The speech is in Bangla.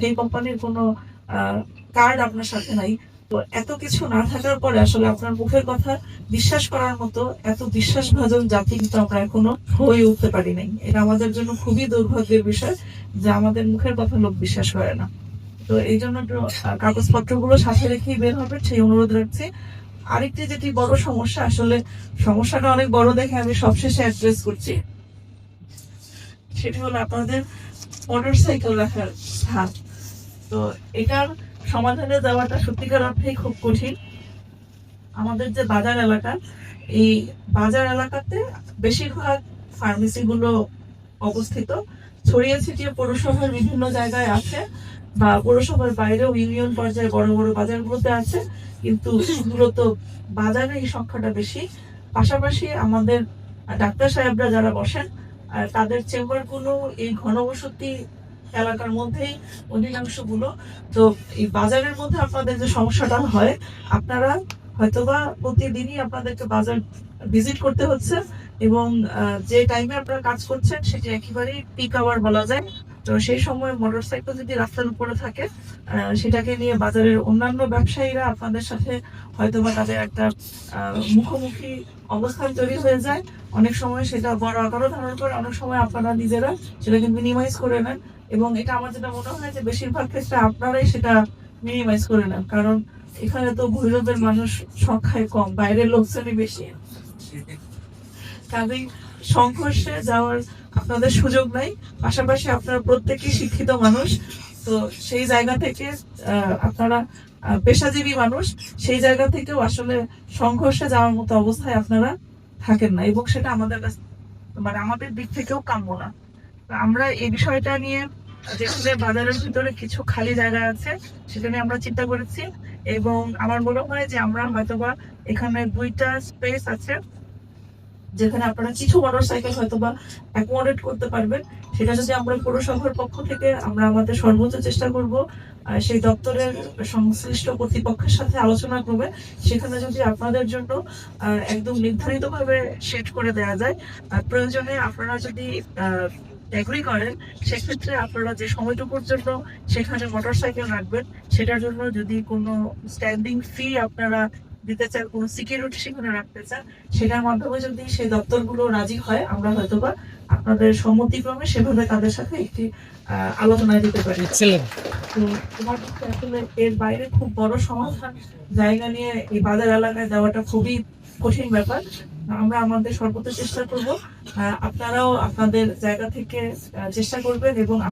এই কোম্পানির কোনো কার্ড আপনার সাথে নাই। তো এত কিছু না থাকার পরে আসলে আপনার মুখের কথা বিশ্বাস করার মতো এত বিশ্বাসভাজন জাতি কিন্তু আমরা এখনও হয়ে উঠতে পারি নাই। এটা আমাদের জন্য খুবই দুর্ভাগ্যের বিষয় যে আমাদের মুখের কথা লোক বিশ্বাস করে না। তো এই জন্য আহ, কাগজপত্রগুলো সাথে রেখেই বের হবে সেই অনুরোধ রাখছি। আরেকটি যেটি বড় সমস্যা আসলে সমস্যাটা অনেক বড় দেখে আমি সবশেষে অ্যাড্রেস করছি। সেটা হলো আপনাদের মোটর সাইকেল রাখার স্থান তো এটার সমাধানে দেওয়াটা সত্যিকার অর্থেই খুব কঠিন। আমাদের যে বাজার এলাকা, এই বাজার এলাকাতে বেশিরভাগ ফার্মেসি গুলো অবস্থিত। ছড়িয়ে ছিটিয়ে পৌরসভার বিভিন্ন জায়গায় আছে বা পৌরসভার বাইরেও ইউনিয়ন পর্যায়ে বড় বড় বাজারগুলোতে আছে। কিন্তু মূলত বাজারে এই সংখ্যাটা বেশি। পাশাপাশি আমাদের ডাক্তার সাহেবরা যারা বসেন তাদের চেম্বারগুলো এই ঘনবসতি এলাকার মধ্যেই অধিকাংশগুলো। তো এই বাজারের মধ্যে আপনাদের যে সমস্যাটা হয়, আপনারা হয়তোবা প্রতিদিনই আপনাদেরকে বাজার ভিজিট করতে হচ্ছে এবং যে টাইমে আপনারা কাজ করছেন সেটি একেবারেই পিক আওয়ার বলা যায়। তো সেই সময় মোটরসাইকেল যদি রাস্তার উপরে থাকে সেটাকে নিয়ে বাজারের অন্যান্য ব্যবসায়ীরা আপনাদের সাথে হয়তোবা তাদের একটা মুখোমুখি অবস্থান তৈরি হয়ে যায়। অনেক সময় সেটা বড় আকারও ধারণ করে, অনেক সময় আপনারা নিজেরা সেটাকে মিনিমাইজ করে নেন। এবং এটা আমার যেটা মনে হয় যে বেশিরভাগ ক্ষেত্রে আপনারাই সেটা মিনিমাইজ করে নেন। কারণ এখানে তো ভৈরবের মানুষ সংখ্যায় কম, বাইরের লোকজনই বেশি। কাজেই সংঘর্ষে যাওয়ার আপনাদের সুযোগ নাই, পাশাপাশি আপনারা প্রত্যেকেই শিক্ষিত মানুষ। তো সেই জায়গা থেকে আপনারা পেশাজীবী মানুষ, সেই জায়গা থেকেও আসলে সংঘর্ষে যাওয়ার মতো অবস্থায় আপনারা থাকেন না এবং সেটা আমাদের কাছে মানে আমাদের দিক থেকেও কাম্য না। আমরা এই বিষয়টা নিয়ে যেখানে বাজারের ভিতরে কিছু খালি জায়গা আছে, সেখানে আমরা চিন্তা করেছি এবং আমার মনে হয় যে আমরা হয়তোবা এখানে দুইটা স্পেস আছে যেখানে আপনারা কিছু মোটর সাইকেল হয়তোবা অ্যাকোমোডেট করতে পারবেন। সেটা যদি আমরা পৌরসভার পক্ষ থেকে আমরা আমাদের সর্বোচ্চ চেষ্টা করব সেই দপ্তরের সংশ্লিষ্ট কর্তৃপক্ষের সাথে আলোচনা করবে, সেখানে যদি আপনাদের জন্য একদম নির্ধারিতভাবে সেট করে দেওয়া যায় প্রয়োজনে আপনারা যদি এগ্রি করেন, সেক্ষেত্রে আপনারা যে সময়টুকুর জন্য সেখানে মোটর সাইকেল রাখবেন, সেটার জন্য যদি কোনো স্ট্যান্ডিং ফি আপনারা দিতে চান, কোনো সিকিউরিটি সেখানে রাখতে চান, সেটার মাধ্যমে যদি সেই দপ্তরগুলো রাজি হয়, আমরা হয়তোবা আপনাদের সম্মতিক্রমে সেভাবে তাদের সাথে একটি আহ, আলোচনায় দিতে পারি। তোমার পক্ষে আসলে এর বাইরে খুব বড় সমাধান জায়গা নিয়ে এই বাজার এলাকায় যাওয়াটা খুবই কঠিন ব্যাপার। আমরা আমাদের সর্বোচ্চ চেষ্টা করব। আহ, আপনারাও আপনাদের জায়গা থেকে চেষ্টা করবেন এবং